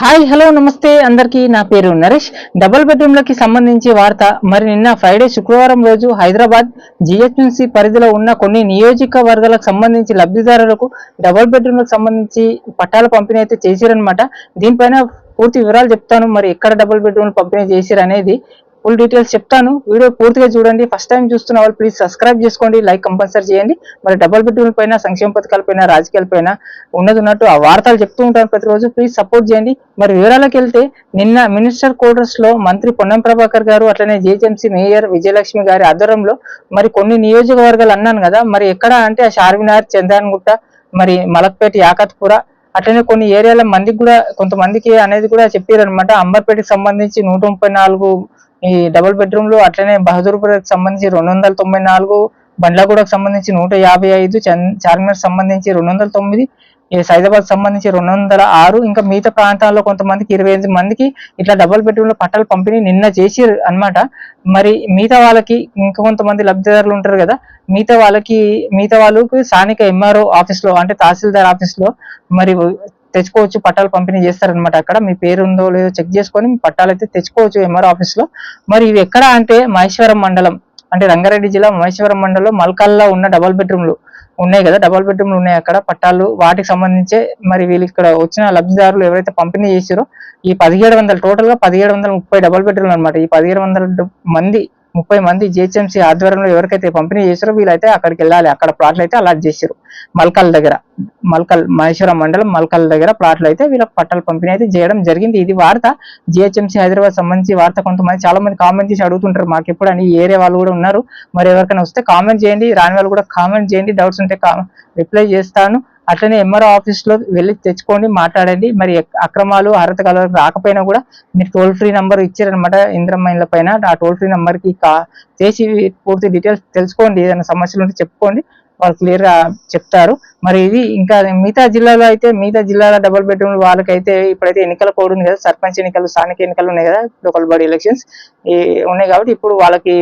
Hi hello నమస్తే. అందరికీ నా పేరు నరేష్. డబుల్ బెడ్రూమ్లకి సంబంధించి వార్త. మరి నిన్న ఫ్రైడే శుక్రవారం రోజు హైదరాబాద్ జిహెచ్ఎంసీ పరిధిలో ఉన్న కొన్ని నియోజకవర్గాలకు సంబంధించి లబ్ధిదారులకు డబుల్ బెడ్రూమ్లకు సంబంధించి పట్టాల పంపిణీ అయితే చేశారనమాట దీనిపైన పూర్తి వివరాలు చెప్తాను. మరి ఎక్కడ డబుల్ బెడ్రూమ్ పంపిణీ చేశారు అనేది ఫుల్ డీటెయిల్స్ చెప్తాను. వీడియో పూర్తిగా చూడండి. ఫస్ట్ టైం చూస్తున్న వాళ్ళు ప్లీజ్ సబ్స్క్రైబ్ చేసుకోండి. లైక్ కంపల్సరీ చేయండి. మరి డబల్ బెడ్రూమ్ పైన సంక్షేమ పథకాల పైన రాజకీయాల పైన ఉన్నది ఉన్నట్టు ఆ వార్తలు చెప్తూ ఉంటాను ప్రతిరోజు. ప్లీజ్ సపోర్ట్ చేయండి. మరి వివరాలకు వెళ్తే నిన్న మినిస్టర్ క్వార్టర్స్లో మంత్రి పొన్నం ప్రభాకర్ గారు అట్లనే జిహెచ్ఎంసీ మేయర్ విజయలక్ష్మి గారి ఆధ్వర్యంలో మరి కొన్ని నియోజకవర్గాలు అన్నాను కదా మరి ఎక్కడ అంటే ఆ షార్మినార్ చంద్రాన్గుట్ట మరి మలక్పేట యాకత్పుర అట్లనే కొన్ని ఏరియాల మందికి కూడా కొంతమందికి అనేది కూడా చెప్పారు అనమాట అంబర్పేటకి సంబంధించి నూట ముప్పై నాలుగు ఈ డబుల్ బెడ్రూమ్లో అట్లనే బహదూర్పురకు సంబంధించి రెండు వందల తొంభై నాలుగు బండ్లగూడకు సంబంధించి నూట యాభై ఐదు చార్మినార్ సంబంధించి రెండు వందల తొమ్మిది సైదాబాద్ సంబంధించి రెండు వందల ఆరు ఇంకా మిగతా ప్రాంతాల్లో కొంతమందికి ఇరవై ఐదు మందికి ఇట్లా డబుల్ బెడ్రూమ్లో పట్టాలు పంపిణీ నిన్న చేసి అన్నమాట. మరి మిగతా వాళ్ళకి ఇంకా కొంతమంది లబ్ధిదారులు ఉంటారు కదా మిగతా వాళ్ళకి మిగతా వాళ్ళకి స్థానిక ఎంఆర్ఓ ఆఫీస్లో అంటే తహసీల్దార్ ఆఫీస్లో మరి తెచ్చుకోవచ్చు పట్టాలు పంపిణీ చేస్తారనమాట అక్కడ. మీ పేరు ఉందో లేదో చెక్ చేసుకొని మీ పట్టాలు అయితే తెచ్చుకోవచ్చు ఎంఆర్ ఆఫీస్లో మరి ఇవి ఎక్కడ అంటే మహేశ్వరం మండలం అంటే రంగారెడ్డి జిల్లా మహేశ్వరం మండలం మల్కాల్లో ఉన్న డబల్ బెడ్రూమ్లు ఉన్నాయి కదా. డబల్ బెడ్రూమ్లు ఉన్నాయి అక్కడ. పట్టాలు వాటికి సంబంధించే మరి వీళ్ళు ఇక్కడ వచ్చిన లబ్ధిదారులు ఎవరైతే పంపిణీ చేసారో ఈ పదిహేడు వందల టోటల్గా పదిహేడు వందల ముప్పై డబల్ బెడ్రూమ్లు అనమాట ఈ పదిహేడు వందల మంది ముప్పై మంది జిహెచ్ఎంసీ ఆధ్వర్యంలో ఎవరికైతే పంపిణీ చేశారో వీళ్ళైతే అక్కడికి వెళ్ళాలి. అక్కడ ప్లాట్లు అయితే అలాట్ చేశారు. మల్కల్ దగ్గర మల్కల్ మహేశ్వరం మండలం మల్కల్ దగ్గర ప్లాట్లు అయితే వీళ్ళకి పట్టాలు పంపిణీ అయితే చేయడం జరిగింది. ఇది వార్త. జిహెచ్ఎంసీ హైదరాబాద్ సంబంధించి వార్త కొంతమంది చాలా మంది కామెంట్ చేసి అడుగుతుంటారు. మాకు ఎప్పుడు అని ఏరే ఏరియా వాళ్ళు కూడా ఉన్నారు. మరి ఎవరికైనా వస్తే కామెంట్ చేయండి. రాని వాళ్ళు కూడా కామెంట్ చేయండి. డౌట్స్ ఉంటే రిప్లై చేస్తాను. అట్లనే ఎంఆర్ఓ ఆఫీస్లో వెళ్ళి తెచ్చుకోండి మాట్లాడండి. మరి అక్రమాలు అర్హత కల రాకపోయినా కూడా మీరు టోల్ ఫ్రీ నంబర్ ఇచ్చారనమాట ఇంద్రమైన్ల పైన. ఆ టోల్ ఫ్రీ నంబర్కి కా- చేసి పూర్తి డీటెయిల్స్ తెలుసుకోండి. ఏదైనా సమస్యలు ఉంటే చెప్పుకోండి. వాళ్ళు క్లియర్గా చెప్తారు. మరి ఇది ఇంకా మిగతా జిల్లాలో అయితే మిగతా జిల్లాల డబుల్ బెడ్రూమ్ వాళ్ళకైతే ఇప్పుడైతే ఎన్నికల కోడ్ ఉంది కదా సర్పంచ్ ఎన్నికలు స్థానిక ఎన్నికలు ఉన్నాయి కదా లోకల్ బాడీ ఎలక్షన్స్ ఉన్నాయి కాబట్టి ఇప్పుడు వాళ్ళకి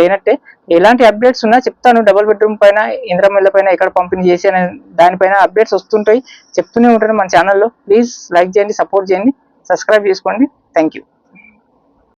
లేనట్టే. ఎలాంటి అప్డేట్స్ ఉన్నా చెప్తాను డబుల్ బెడ్రూమ్ పైన ఇంద్రమిల్ల పైన ఎక్కడ పంపిణీ చేసి అనే దానిపైన అప్డేట్స్ వస్తుంటాయి చెప్తూనే ఉంటాను మన ఛానల్లో ప్లీజ్ లైక్ చేయండి సపోర్ట్ చేయండి సబ్స్క్రైబ్ చేసుకోండి. Thank you